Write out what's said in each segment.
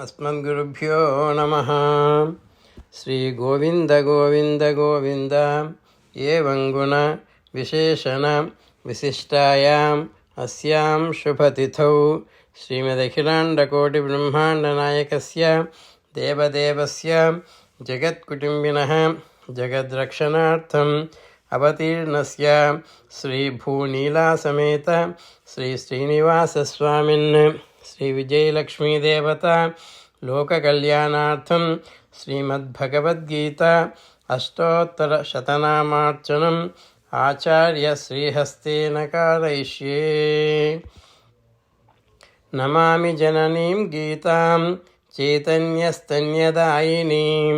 अस्मद्गुरुभ्यो नमः। श्रीगोविन्द गोविन्द गोविन्द। एवं गुण विशेषण विशिष्टायाम् अस्यां शुभतिथौ। श्रीमदखिलाण्डकोटिब्रह्माण्डनायकस्य देवदेवस्य जगत्कुटुम्बिनः जगद्रक्षणार्थम् अवतीर्णस्य श्रीभूनीलासमेत श्रीश्रीनिवासस्वामिन् श्रीविजयलक्ष्मीदेवता लोककल्याणार्थं श्रीमद्भगवद्गीता अष्टोत्तरशतनामार्चनम् आचार्यश्रीहस्तेन कारयिष्ये नमामि जननीं गीतां चैतन्यस्तन्यदायिनीं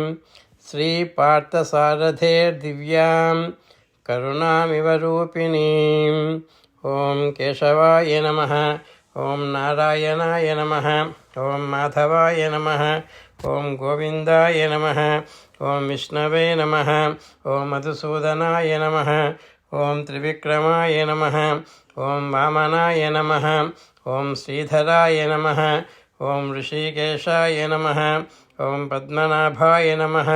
श्रीपार्थसारथेर्दिव्यां करुणामिव रूपिणीम् ॐ केशवाय नमः ॐ नारायणाय नमः ॐ माधवाय नमः ॐ गोविन्दाय नमः ॐ विष्णवे नमः ॐ मधुसूदनाय नमः ॐ त्रिविक्रमाय नमः ॐ वामनाय नमः ॐ श्रीधराय नमः ॐ ऋषिकेशाय नमः ॐ पद्मनाभाय नमः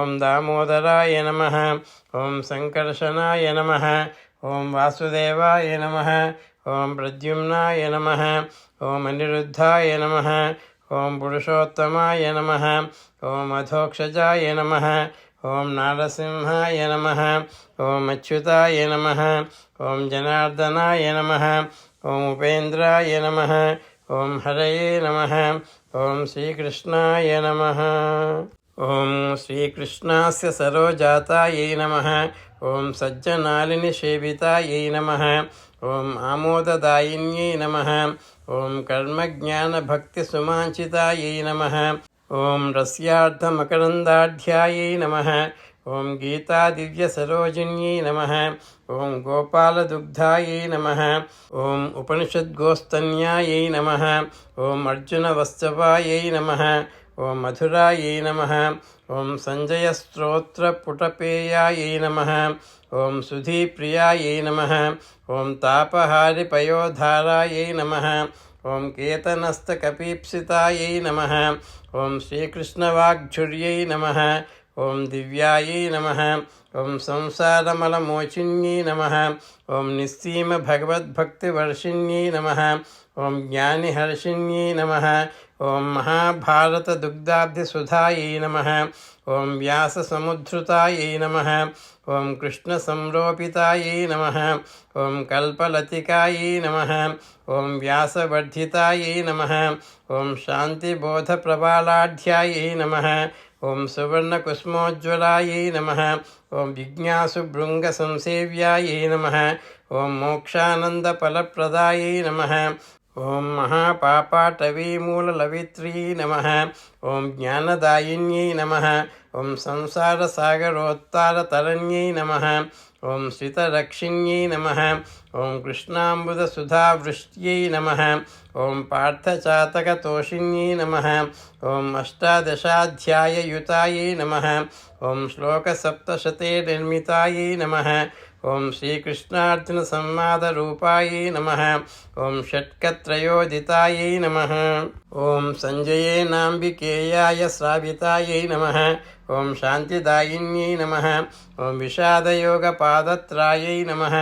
ॐ दामोदराय नमः ॐ सङ्कर्षणाय नमः ॐ वासुदेवाय नमः ॐ प्रद्युम्नाय नमः ॐ अनिरुद्धाय नमः ॐ पुरुषोत्तमाय नमः ॐ अधोक्षजाय नमः ॐ नारसिंहाय नमः ॐ अच्युताय नमः ॐ जनार्दनाय नमः ॐ उपेन्द्राय नमः ॐ हरये नमः ॐ श्रीकृष्णाय नमः ॐ श्रीकृष्णास्य सरोजातायै नमः ॐ सज्जनालिनिसेवितायै नमः ॐ आमोददायिन्यै नमः। ॐ नमः। ॐ रस्यार्धमकरन्दाढ्यायै नमः। ॐ गीतादिव्यसरोजिन्यै नमः। ॐ नमः। ॐ उपनिषद्गोस्तन्यायै नमः। ॐ अर्जुनवत्सवायै नमः। ॐ मधुरायै नमः। ॐ सञ्जयस्त्रोत्रपुटपेयायै नमः। ॐ सुधीप्रियायै नमः। ॐ तापहारिपयोधारायै नम। ॐ केतनस्थकपीप्सितायै नम। ॐ श्रीकृष्णवाग्झुर्यै नमः। ॐ दिव्यायै नमः ॐ नमः ॐ निस्सीमभगवद्भक्तिवर्षिण्यै नमः ॐ ज्ञानिहर्षिण्यै नमः ॐ महाभारतदुग्धाब्धिसुधायै नमः ॐ व्याससमुद्धृतायै नमः ॐ कृष्णसंरोपितायै नमः ॐ कल्पलतिकायै नमः ॐ व्यासवर्धितायै नमः ॐ शान्तिबोधप्रबालाढ्यायै नमः ॐ सुवर्णकुस्मोज्ज्वलायै नमः ॐ जिज्ञासुभृङ्गसंसेव्यायै नमः ॐ मोक्षानन्दफलप्रदायै नमः ॐ महापापाटवीमूललवित्री नमः ॐ ज्ञानदायिन्यै नमः ॐ संसारसागरोत्तारतरण्यै नमः ॐ श्रितरक्षिण्यै नमः। ॐ कृष्णाम्बुदसुधावृष्ट्यै नमः। ॐ पार्थचातकतोषिण्यै नमः। ॐ अष्टादशाध्याययुतायै नमः। ॐ श्लोकसप्तशते निर्मितायै नमः। ॐ श्रीकृष्णार्जुनसंवादरूपायै नमः। ॐ षट्कत्रयोदितायै नमः। ॐ सञ्जयेनाम्बिकेयाय श्रावितायै नमः। ॐ शान्तिदायिन्यै नमः। ॐ विषादयोगपादत्रायै नमः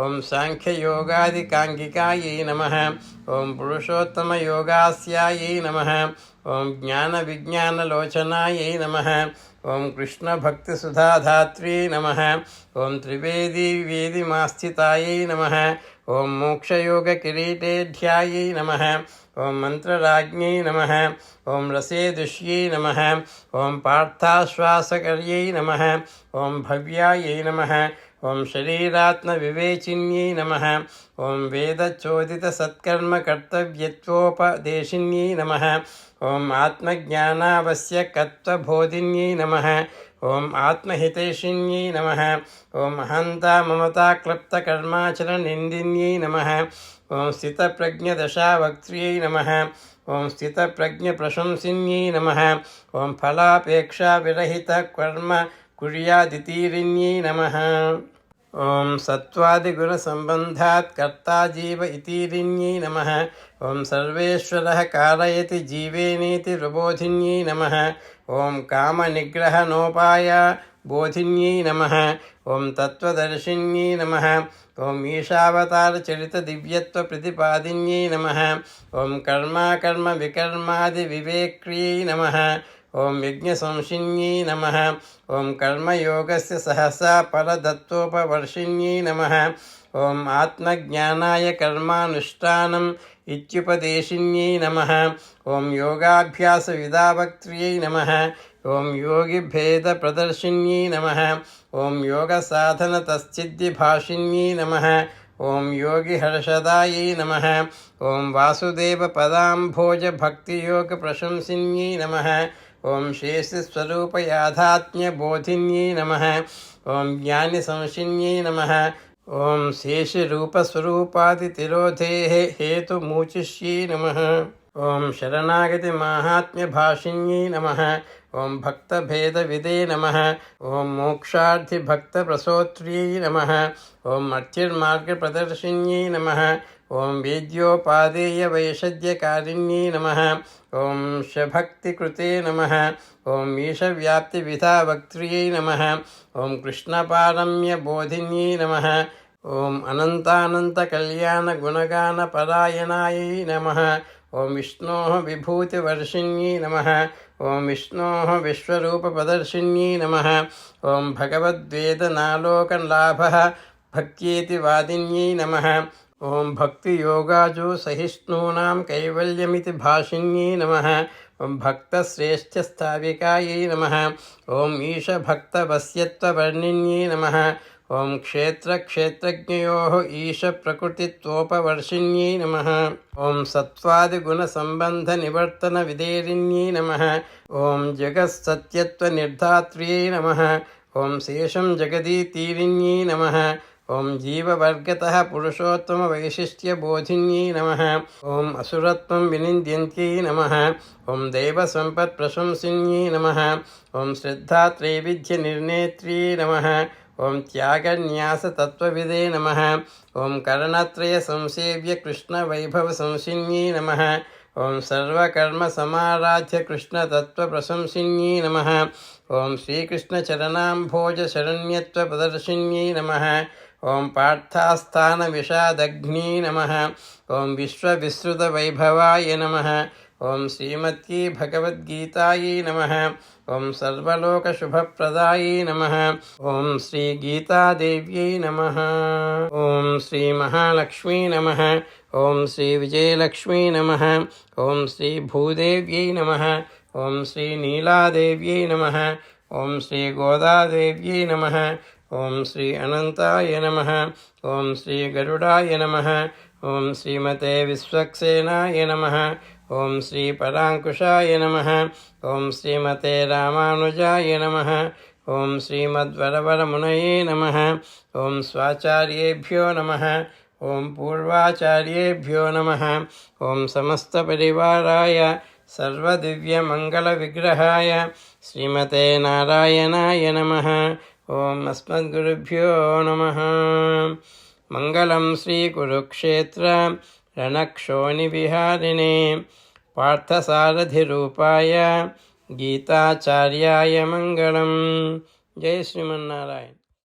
ॐ साङ्ख्ययोगादिकाङ्गिकायै नमः ॐ पुरुषोत्तमयोगास्यायै नमः ॐ ज्ञानविज्ञानलोचनायै नमः ॐ कृष्णभक्तिसुधाधात्र्यै नमः ॐ त्रिवेदीवेदिमास्थितायै नमः ॐ मोक्षयोगकिरीटेढ्यायै नमः ॐ मन्त्रराज्ञै नमः ॐ रसेदुष्यै नमः ॐ पार्थाश्वासकर्यै नमः ॐ भव्यायै नमः ॐ शरीरात्मविवेचिन्यै नमः। ॐ वेदचोदितसत्कर्मकर्तव्यत्वोपदेशिन्यै नमः। ॐ आत्मज्ञानावश्यकत्वबोधिन्यै नमः। ॐ आत्महितैषिन्यै नमः। ॐ अहन्ता ममताक्लृप्तकर्माचरनिन्दिन्यै नमः। ॐ स्थितप्रज्ञदशावक्त्र्यै नमः। ॐ स्थितप्रज्ञप्रशंसिन्यै नमः। ॐ फलापेक्षाविरहितकर्म कुर्यादितीरिण्यै नमः। ॐ सत्त्वादिगुणसम्बन्धात् कर्ता जीव इतीरिण्यै नमः। ॐ सर्वेश्वरः कारयति जीवेनेति रुबोधिन्यै नमः। ॐ कामनिग्रहणोपाय बोधिन्यै नमः। ॐ तत्त्वदर्शिन्यै नमः। ॐ ईशावतारचरितदिव्यत्वप्रतिपादिन्यै नमः। ॐ कर्माकर्मविकर्मादिविवेक्र्यै नमः। ॐ यज्ञसंशिन्यै नमः। ॐ कर्मयोगस्य सहसा परदत्तोपवर्षिण्यै नमः। ॐ आत्मज्ञानाय कर्मानुष्ठानम् इत्युपदेशिन्यै नमः। ॐ योगाभ्यासविदावक्त्र्यै नमः। ॐ योगिभेदप्रदर्शिन्यै नमः। ॐ योगसाधनतश्चिद्दिभाषिन्यै नमः। ॐ योगिहर्षदायै नमः। ॐ वासुदेवपदाम्भोजभक्तियोगप्रशंसिन्यै नमः। ॐ शेषस्वरूपयाथात्म्यबोधिन्यै नमः। ॐ ज्ञानिसंशिन्यै नमः। ॐ शेषरूपस्वरूपादितिरोधेः हेतुमूचिष्यै नमः। ॐ शरणागतिमाहात्म्यभाषिन्यै नमः। ॐ भक्तभेदविदे नमः। ॐ मोक्षार्थिभक्तप्रसोत्र्यै नमः। ॐ अर्थिर्मार्गप्रदर्शिन्यै नमः। ॐ वेद्योपादेयवैषद्यकारिण्यै नमः। ॐ शभक्तिकृते नमः। ॐ ईशव्याप्तिविधावक्त्र्यै नमः। ॐ कृष्णपारम्यबोधिन्यै नमः। ॐ अनन्तानन्तकल्याणगुणगानपरायणायै नमः। ॐ विष्णोः विभूतिवर्षिण्यै नमः। ॐ विष्णोः विश्वरूपप्रदर्शिन्यै नमः। ॐ भगवद्वेदनालोकलाभः भक्त्येति वादिन्यै नमः। ॐ भक्तियोगाजोसहिष्णूनां कैवल्यमिति भाषिन्यै नमः। ॐ भक्तश्रेष्ठस्थाविकायै नमः। ॐ ईशभक्तवस्यत्ववर्णिन्यै नमः। ॐ क्षेत्रक्षेत्रज्ञयोः ईशप्रकृतित्वोपवर्षिण्यै नमः। ॐ सत्त्वादिगुणसम्बन्धनिवर्तनविदेरिण्यै नमः। ॐ जगत्सत्यत्वनिर्धात्र्यै नमः। ॐ शेषं जगदीतीरिण्यै नमः। ॐ जीववर्गतः पुरुषोत्तमवैशिष्ट्यबोधिन्यै नमः। ॐ असुरत्वं विनिन्द्यन्त्यै नमः। ॐ दैवसम्पत्प्रशंसिन्यै नमः। ॐ श्रद्धात्रैविध्यनिर्णेत्र्यै नमः। ॐ त्यागन्यासतत्त्वविदे नमः। ॐ करणत्रयसंसेव्य कृष्णवैभवसंसिन्यै नमः। ॐ सर्वकर्मसमाराध्य कृष्णतत्त्वप्रशंसिन्यै नमः। ॐ श्रीकृष्णचरणाम्भोजशरण्यत्वप्रदर्शिन्यै नमः। ॐ पार्थास्थानविषादग्नी नमः। ॐ विश्वविश्रुतवैभवाय नमः। ॐ श्रीमत्यै भगवद्गीतायै नमः। ॐ सर्वलोकशुभप्रदायै नमः। ॐ श्रीगीतादेव्यै नमः। ॐ श्रीमहालक्ष्मी नमः। ॐ श्रीविजयलक्ष्मी नमः। ॐ श्रीभूदेव्यै नमः। ॐ श्रीनीलादेव्यै नमः। ॐ श्रीगोदादेव्यै नमः। ॐ श्री अनन्ताय नमः। श्री श्रीगरुडाय नमः। ॐ श्रीमते विश्वक्सेनाय नमः। ॐ श्रीपराङ्कुशाय नमः। ॐ श्रीमते नमः। ॐ श्रीमद्वरवरमुनये नमः। ॐ स्वाचार्येभ्यो नमः। ॐ पूर्वाचार्येभ्यो नमः। ॐ समस्तपरिवाराय सर्वदिव्यमङ्गलविग्रहाय, श्रीमते नारायणाय नमः। ॐ अस्मद्गुरुभ्यो नमः। मङ्गलं श्रीकुरुक्षेत्र रणक्षोणिविहारिणे पार्थसारथिरूपाय गीताचार्याय मङ्गलं जय श्रीमन्नारायण।